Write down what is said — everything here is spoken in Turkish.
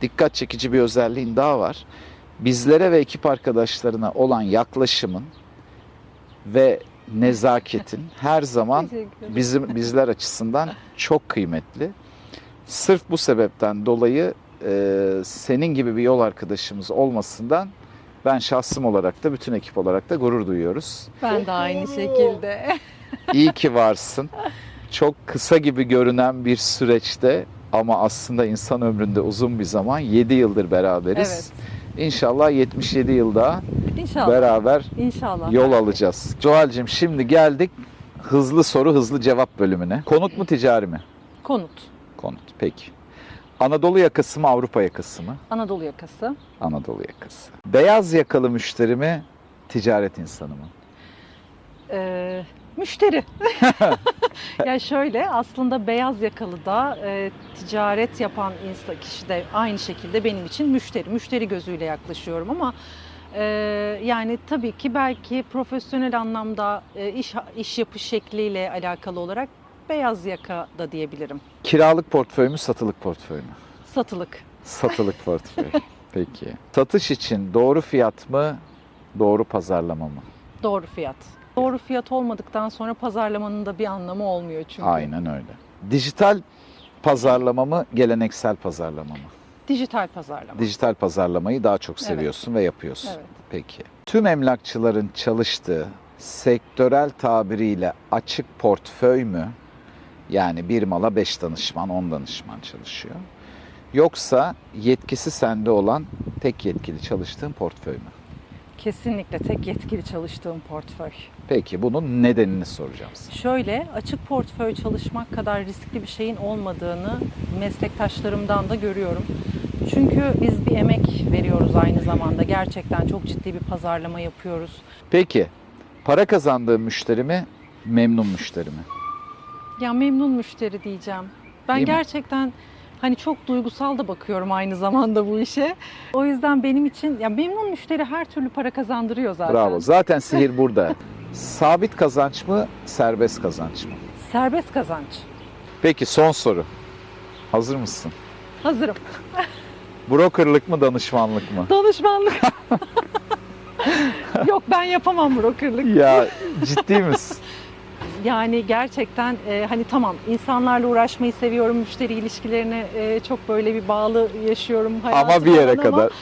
dikkat çekici bir özelliğin daha var. Bizlere ve ekip arkadaşlarına olan yaklaşımın ve nezaketin her zaman bizim bizler açısından çok kıymetli. Sırf bu sebepten dolayı e, senin gibi bir yol arkadaşımız olmasından ben şahsım olarak da bütün ekip olarak da gurur duyuyoruz. Ben de aynı şekilde. İyi ki varsın. Çok kısa gibi görünen bir süreçte ama aslında insan ömründe uzun bir zaman 7 yıldır beraberiz. evet. İnşallah 77 yılda İnşallah. beraber İnşallah. yol alacağız. Zuhal'cığım şimdi geldik hızlı soru hızlı cevap bölümüne. Konut mu ticari mi? Konut. Konut peki. Anadolu yakası mı Avrupa yakası mı? Anadolu yakası. Anadolu yakası. Beyaz yakalı müşteri mi ticaret insanı mı? Ee, müşteri. ya şöyle aslında beyaz yakalı da e, ticaret yapan insan kişi de aynı şekilde benim için müşteri. Müşteri gözüyle yaklaşıyorum ama e, yani tabii ki belki profesyonel anlamda e, iş iş yapış şekliyle alakalı olarak beyaz yaka da diyebilirim. Kiralık portföy mü satılık portföy mü? Satılık. Satılık portföy. Peki. Satış için doğru fiyat mı, doğru pazarlama mı? Doğru fiyat. Doğru fiyat olmadıktan sonra pazarlamanın da bir anlamı olmuyor çünkü. Aynen öyle. Dijital pazarlama mı, geleneksel pazarlama mı? Dijital pazarlama. Dijital pazarlamayı daha çok Evet. seviyorsun ve yapıyorsun. Evet. Peki. Tüm emlakçıların çalıştığı sektörel tabiriyle açık portföy mü? Yani bir mala 5 danışman, 10 danışman çalışıyor. Yoksa yetkisi sende olan tek yetkili çalıştığın portföy mü? Kesinlikle tek yetkili çalıştığım portföy. Peki bunun nedenini soracağım sana. Şöyle açık portföy çalışmak kadar riskli bir şeyin olmadığını meslektaşlarımdan da görüyorum. Çünkü biz bir emek veriyoruz aynı zamanda. Gerçekten çok ciddi bir pazarlama yapıyoruz. Peki para kazandığın müşteri mi, memnun müşteri mi? Ya memnun müşteri diyeceğim. Ben Değil mi? gerçekten hani çok duygusal da bakıyorum aynı zamanda bu işe. O yüzden benim için ya memnun müşteri her türlü para kazandırıyor zaten. Bravo. Zaten sihir burada. Sabit kazanç mı, serbest kazanç mı? Serbest kazanç. Peki son soru. Hazır mısın? Hazırım. Brokerlık mı, danışmanlık mı? Danışmanlık. Yok ben yapamam brokerlık. Ya ciddi misin? Yani gerçekten e, hani tamam insanlarla uğraşmayı seviyorum. Müşteri ilişkilerine e, çok böyle bir bağlı yaşıyorum Ama bir yere ama kadar.